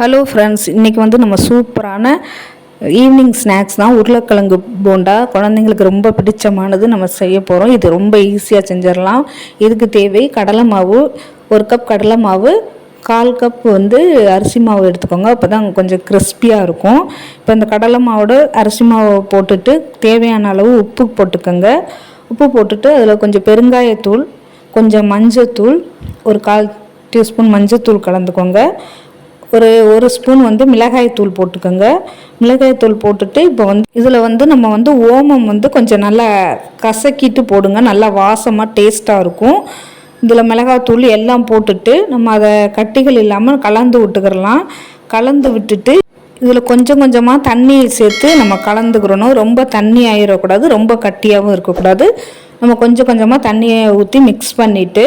Hello friends இன்றைக்கி வந்து நம்ம சூப்பரான ஈவினிங் ஸ்நாக்ஸ் தான். உருளைக்கிழங்கு போண்டா. குழந்தைங்களுக்கு ரொம்ப பிடிச்சமானது நம்ம செய்ய போகிறோம் இது ரொம்ப ஈஸியாக செஞ்சிடலாம். இதுக்கு தேவை கடலை மாவு ஒரு கப் கடலை மாவு கால் கப் வந்து அரிசி மாவு எடுத்துக்கோங்க. அப்போ தான் கொஞ்சம் கிறிஸ்பியாக இருக்கும். இப்போ இந்த கடலை மாவோட அரிசி மாவை போட்டுட்டு தேவையான அளவு உப்பு போட்டுக்கோங்க. உப்பு போட்டுட்டு அதில் கொஞ்சம் பெருங்காயத்தூள் கொஞ்சம் மஞ்சத்தூள் ஒரு கால் டீஸ்பூன் மஞ்சத்தூள் கலந்துக்கோங்க. ஒரு ஒரு ஸ்பூன் வந்து மிளகாய் தூள் போட்டுக்கோங்க. மிளகாய் தூள் போட்டுட்டு இப்போ வந்து இதில் வந்து நம்ம வந்து ஓமம் வந்து கொஞ்சம் நல்லா கசக்கிட்டு போடுங்க. நல்லா வாசமாக டேஸ்ட்டாக இருக்கும். இதில் மிளகாய் தூள் எல்லாம் போட்டுட்டு நம்ம அதை கட்டிகள் இல்லாமல் கலந்து விட்டுக்கிறலாம் கலந்து விட்டுட்டு இதில் கொஞ்சம் கொஞ்சமாக தண்ணி சேர்த்து நம்ம கலந்துக்கிறணும். ரொம்ப தண்ணி ஆயிடக்கூடாது ரொம்ப கட்டியாகவும் இருக்கக்கூடாது. நம்ம கொஞ்சம் கொஞ்சமாக தண்ணியை ஊற்றி மிக்ஸ் பண்ணிவிட்டு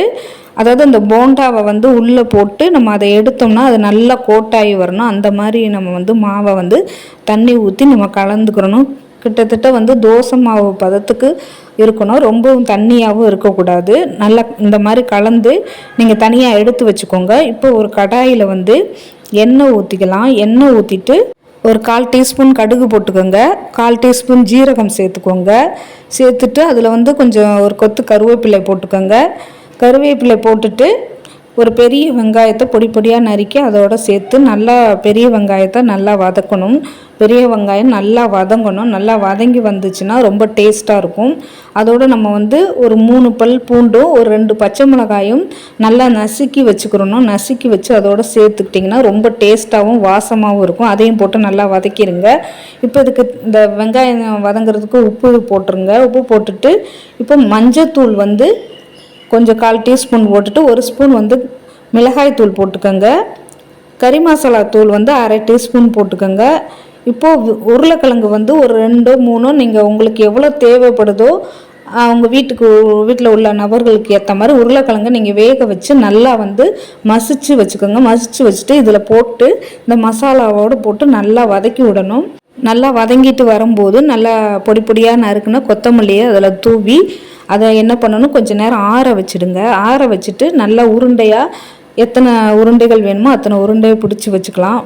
அதாவது அந்த போண்டாவை வந்து உள்ளே போட்டு நம்ம அதை எடுத்தோம்னா அது நல்லா கோட்டாகி வரணும். அந்த மாதிரி நம்ம வந்து மாவை வந்து தண்ணி ஊற்றி நம்ம கலந்துக்கிறணும் கிட்டத்தட்ட வந்து தோசை மாவு பதத்துக்கு இருக்கணும். ரொம்பவும் தண்ணியாகவும் இருக்கக்கூடாது. நல்லா இந்த மாதிரி கலந்து நீங்கள் தனியாக எடுத்து வச்சுக்கோங்க. இப்போ ஒரு கடாயில் வந்து எண்ணெய் ஊற்றிக்கலாம் எண்ணெய் ஊற்றிட்டு ஒரு கால் டீஸ்பூன் கடுகு போட்டுக்கோங்க. கால் டீஸ்பூன் ஜீரகம் சேர்த்துக்கோங்க. சேர்த்துட்டு அதில் வந்து கொஞ்சம் ஒரு கொத்து கருவேப்பிலை போட்டுக்கோங்க. கருவேப்பிலை போட்டுட்டு ஒரு பெரிய வெங்காயத்தை பொடி பொடியாக நறுக்கி அதோட சேர்த்து நல்லா பெரிய வெங்காயத்தை நல்லா வதக்கணும். பெரிய வெங்காயம் நல்லா வதங்கணும். நல்லா வதங்கி வந்துச்சுன்னா ரொம்ப டேஸ்ட்டாக இருக்கும். அதோடு நம்ம வந்து ஒரு மூணு பல் பூண்டும் ஒரு ரெண்டு பச்சை மிளகாயும் நல்லா நசுக்கி வச்சுக்கிறணும். நசுக்கி வச்சு அதோட சேர்த்துக்கிட்டிங்கன்னா ரொம்ப டேஸ்ட்டாகவும் வாசமாகவும் இருக்கும். அதையும் போட்டு நல்லா வதக்கிடுங்க இப்போ இதுக்கு இந்த வெங்காயம் வதங்குறதுக்கு உப்பு போட்டுருங்க. உப்பு போட்டுட்டு இப்போ மஞ்சத்தூள் வந்து கொஞ்சம் கால் டீஸ்பூன் போட்டுட்டு ஒரு ஸ்பூன் வந்து மிளகாய் தூள் போட்டுக்கோங்க. கறி மசாலா தூள் வந்து அரை டீஸ்பூன் போட்டுக்கோங்க. இப்போது உருளைக்கிழங்கு வந்து ஒரு ரெண்டு மூணு நீங்கள் உங்களுக்கு எவ்வளோ தேவைப்படுதோ அவங்க வீட்டுக்கு வீட்டில் உள்ள நபர்களுக்கு ஏற்ற மாதிரி உருளைக்கிழங்கு நீங்கள் வேக வச்சு நல்லா வந்து மசிச்சு வச்சுக்கோங்க. மசிச்சு வச்சுட்டு இதில் போட்டு இந்த மசாலாவோடு போட்டு நல்லா வதக்கி விடணும். நல்லா வதங்கிட்டு வரும்போது நல்லா பொடி பொடியாக நறுக்குன கொத்தமல்லியை அதில் தூவி அதை என்ன பண்ணணும்? கொஞ்சம் நேரம் ஆற வச்சுடுங்க. ஆற வச்சுட்டு நல்லா உருண்டையாக எத்தனை உருண்டைகள் வேணுமோ அத்தனை உருண்டையை பிடிச்சி வச்சுக்கலாம்.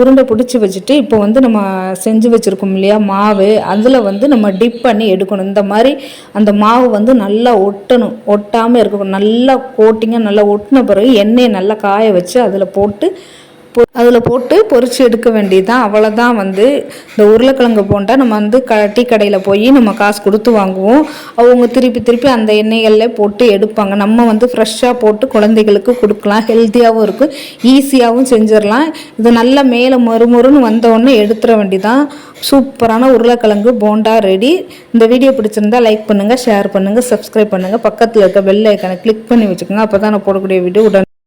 உருண்டை பிடிச்சி வச்சுட்டு இப்போ வந்து நம்ம செஞ்சு வச்சுருக்கோம் இல்லையா? மாவு. அதில் வந்து நம்ம டிப் பண்ணி எடுக்கணும். இந்த மாதிரி அந்த மாவு வந்து நல்லா ஒட்டணும். ஒட்டாமல் இருக்கணும். நல்லா கோட்டிங்காக நல்லா ஒட்டின பிறகு எண்ணெயை நல்லா காய வச்சு அதில் போட்டு அதில் போட்டு பொறிச்சு எடுக்க வேண்டியது தான் அவ்வளோதான் வந்து இந்த உருளைக்கிழங்கு போண்டா நம்ம வந்து க டீ கடையில் போய் நம்ம காசு கொடுத்து வாங்குவோம். அவங்க திருப்பி திருப்பி அந்த எண்ணெய்களில் போட்டு எடுப்பாங்க. நம்ம வந்து ஃப்ரெஷ்ஷாக போட்டு குழந்தைகளுக்கு கொடுக்கலாம். ஹெல்த்தியாகவும் இருக்கும் ஈஸியாகவும் செஞ்சிடலாம். இது நல்லா மேலே மறுமொருன்னு வந்தோடனே எடுத்துட வேண்டிதான் சூப்பரான உருளைக்கிழங்கு போண்டா ரெடி இந்த வீடியோ பிடிச்சிருந்தா லைக் பண்ணுங்கள் ஷேர் பண்ணுங்கள் சப்ஸ்கிரைப் பண்ணுங்கள் பக்கத்தில் இருக்க பெல் ஐக்கனை கிளிக் பண்ணி வச்சுக்கோங்க. அப்போ தான் நான் போடக்கூடிய வீடியோ உடனே